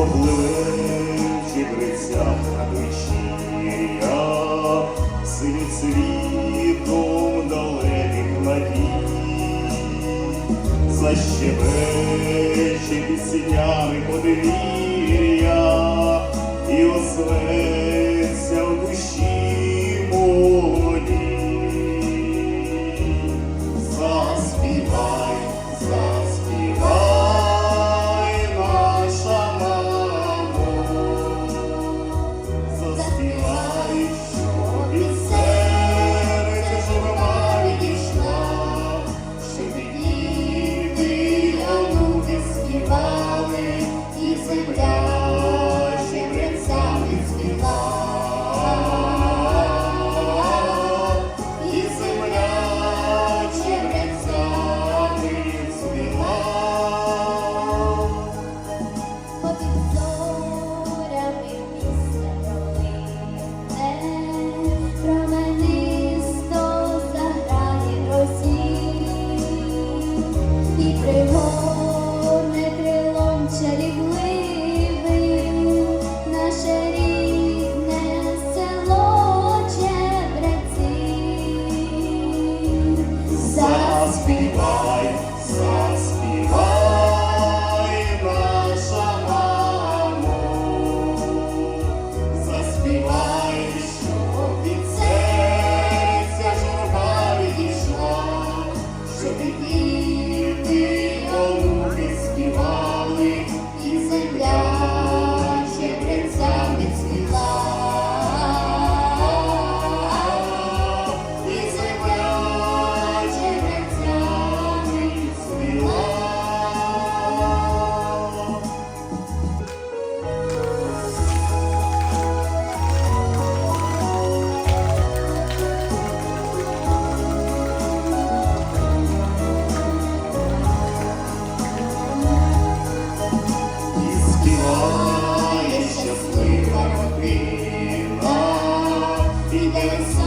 Пропливе брицях на душі, я синім світом далеких надій, защебече піснями подвір'я і осве. must be wise. Thank.